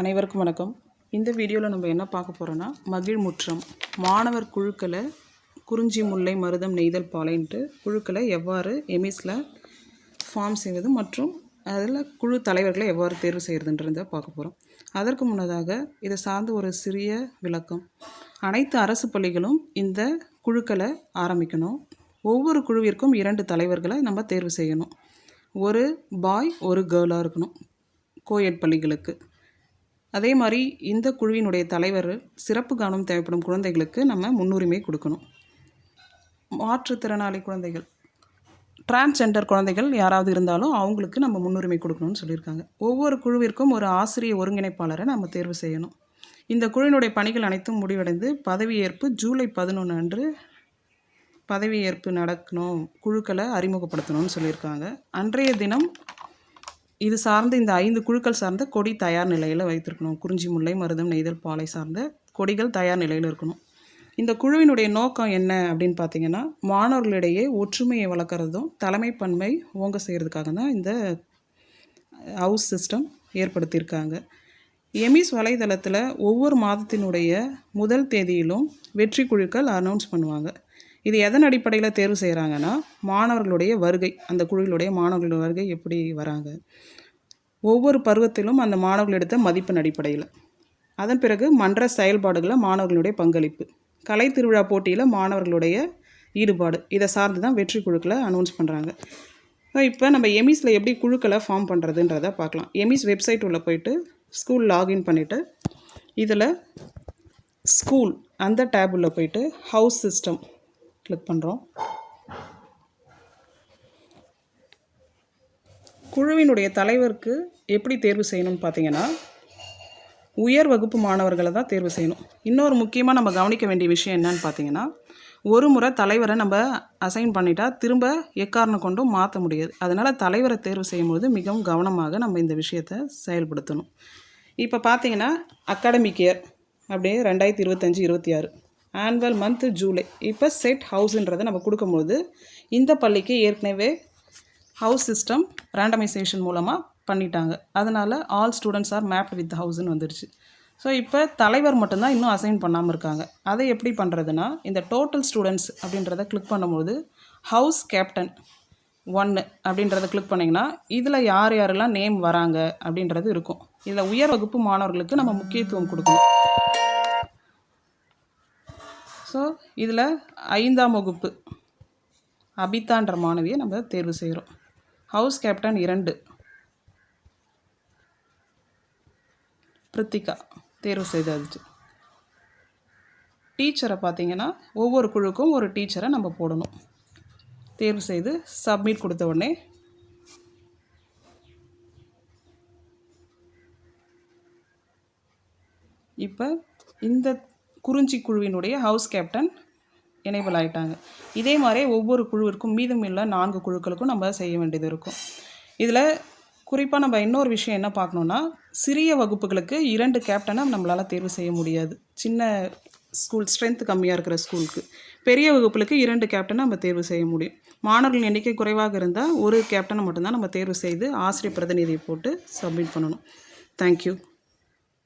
அனைவருக்கும் வணக்கம். இந்த வீடியோவில் நம்ம என்ன பார்க்க போகிறோன்னா மகிழ்முற்றம் மாணவர் குழுக்களை குறிஞ்சி முல்லை மருதம் நெய்தல் பாலைன்ட்டு குழுக்களை எவ்வாறு எமிஸில் ஃபார்ம் செய்வது மற்றும் அதில் குழு தலைவர்களை எவ்வாறு தேர்வு செய்கிறதுன்றதை பார்க்க போகிறோம் அதற்கு முன்னதாக இதை சார்ந்த ஒரு சிறிய விளக்கம். அனைத்து அரசு பள்ளிகளும் இந்த குழுக்களை ஆரம்பிக்கணும். ஒவ்வொரு குழுவிற்கும் இரண்டு தலைவர்களை நம்ம தேர்வு செய்யணும். ஒரு பாய் ஒரு கேர்ளாக இருக்கணும். கோயட் பள்ளிகளுக்கு. அதே மாதிரி இந்த குழுவினுடைய தலைவர் சிறப்பு கவனம் தேவைப்படும் குழந்தைகளுக்கு நம்ம முன்னுரிமை கொடுக்கணும். மாற்றுத்திறனாளி குழந்தைகள் டிரான்ஸ்ஜெண்டர் குழந்தைகள் யாராவது இருந்தாலும் அவங்களுக்கு நம்ம முன்னுரிமை கொடுக்கணும்னு சொல்லியிருக்காங்க. ஒவ்வொரு குழுவிற்கும் ஒரு ஆசிரிய ஒருங்கிணைப்பாளரை நம்ம தேர்வு செய்யணும். இந்த குழுவினுடைய பணிகள் அனைத்தும் முடிவடைந்து பதவியேற்பு ஜூலை பதினொன்று அன்று பதவியேற்பு நடக்கணும் குழுக்களை அறிமுகப்படுத்தணும்னு சொல்லியிருக்காங்க. அன்றைய தினம் இது சார்ந்த இந்த ஐந்து குழுக்கள் சார்ந்த கொடி தயார் நிலையில் வைத்திருக்கணும். குறிஞ்சி முல்லை மருதம் நெய்தல் பாலை சார்ந்த கொடிகள் தயார் நிலையில் இருக்கணும். இந்த குழுவினுடைய நோக்கம் என்ன அப்படின்னு பார்த்தீங்கன்னா மாணவர்களிடையே ஒற்றுமையை வளர்க்குறதும் தலைமைப்பன்மை ஓங்க செய்கிறதுக்காக தான் இந்த ஹவுஸ் சிஸ்டம் ஏற்படுத்தியிருக்காங்க. எமிஸ் வலைதளத்தில் ஒவ்வொரு மாதத்தினுடைய முதல் தேதியிலும் வெற்றி குழுக்கள் அனௌன்ஸ் பண்ணுவாங்க. இது எதன் அடிப்படையில் தேர்வு செய்கிறாங்கன்னா மாணவர்களுடைய வருகை அந்த குழுவிலுடைய மாணவர்களுடைய வருகை எப்படி வராங்க? ஒவ்வொரு பருவத்திலும் அந்த மாணவர்கள் எடுத்த மதிப்பெண் அடிப்படையில். அதன் பிறகு மன்ற செயல்பாடுகளில் மாணவர்களுடைய பங்களிப்பு. கலை திருவிழா போட்டியில் மாணவர்களுடைய ஈடுபாடு. இதை சார்ந்து தான் வெற்றி குழுக்களை அனௌன்ஸ் பண்ணுறாங்க இப்போ நம்ம எமிஸில் எப்படி குழுக்களை ஃபார்ம் பண்ணுறதுன்றதை பார்க்கலாம். எமிஸ் வெப்சைட் உள்ளே போயிட்டு ஸ்கூல் லாகின் பண்ணிவிட்டு இதில் ஸ்கூல் அந்த டேப் போயிட்டு ஹவுஸ் சிஸ்டம் கிளிக் பண்ணுறோம் குழுவினுடைய தலைவருக்கு எப்படி தேர்வு செய்யணும்னு பார்த்தீங்கன்னா உயர் வகுப்பு மாணவர்களை தான் தேர்வு செய்யணும். இன்னொரு முக்கியமாக நம்ம கவனிக்க வேண்டிய விஷயம் என்னன்னு பார்த்தீங்கன்னா ஒரு முறை தலைவரை நம்ம அசைன் பண்ணிட்டா திரும்ப எக்காரணம் கொண்டும் மாற்ற முடியாது. அதனால் தலைவரை தேர்வு செய்யும்போது மிகவும் கவனமாக நம்ம இந்த விஷயத்தை செயல்படுத்தணும். இப்போ பார்த்தீங்கன்னா அகாடமிக் இயர் அப்படியே ரெண்டாயிரத்தி இருபத்தஞ்சி இருபத்தி ஆறு. ஆனுவல் மந்த்து ஜூலை இப்போ செட் ஹவுஸுன்றதை நம்ம கொடுக்கும்போது இந்த பள்ளிக்கு ஏற்கனவே ஹவுஸ் சிஸ்டம் ரேண்டமைசேஷன் மூலமாக பண்ணிட்டாங்க. அதனால் all students are mapped with ஹவுஸ்னு வந்துடுச்சு. ஸோ இப்போ தலைவர் மட்டும்தான் இன்னும் அசைன் பண்ணாமல் இருக்காங்க. அதை எப்படி பண்ணுறதுனா இந்த டோட்டல் ஸ்டூடெண்ட்ஸ் அப்படின்றத கிளிக் பண்ணும்போது ஹவுஸ் கேப்டன் ஒன்று அப்படின்றத கிளிக் பண்ணிங்கன்னா இதில் யார் யாரெல்லாம் நேம் வராங்க அப்படின்றது இருக்கும். இதில் உயர் வகுப்பு மாணவர்களுக்கு நம்ம முக்கியத்துவம் கொடுக்கணும். ஸோ இதில் ஐந்தாம் வகுப்பு. அபிதான்ற மாணவியை நம்ம தேர்வு செய்கிறோம் ஹவுஸ் கேப்டன் இரண்டு. பிரித்திகா தேர்வு செய்தாச்சு. டீச்சரை பார்த்தீங்கன்னா ஒவ்வொரு குழுக்கும் ஒரு டீச்சரை நம்ம போடணும். தேர்வு செய்து சப்மிட் கொடுத்த உடனே இப்போ இந்த குறிஞ்சி குழுவினுடைய ஹவுஸ் கேப்டன் எனேபிள் ஆகிட்டாங்க இதே மாதிரி ஒவ்வொரு குழுவிற்கும் மீதம் நான்கு குழுக்களுக்கும் நம்ம செய்ய வேண்டியது இருக்கும். இதில் குறிப்பாக நம்ம இன்னொரு விஷயம் என்ன பார்க்கணுன்னா சிறிய வகுப்புகளுக்கு இரண்டு கேப்டனை நம்மளால் தேர்வு செய்ய முடியாது. சின்ன ஸ்கூல் ஸ்ட்ரென்த் கம்மியாக இருக்கிற ஸ்கூலுக்கு பெரிய வகுப்புகளுக்கு இரண்டு கேப்டனை நம்ம தேர்வு செய்ய முடியும். மாணவர்கள் எண்ணிக்கை குறைவாக இருந்தால் ஒரு கேப்டனை மட்டும்தான் நம்ம தேர்வு செய்து ஆசிரியர் பிரதிநிதியை போட்டு சப்மிட் பண்ணணும். தேங்க்யூ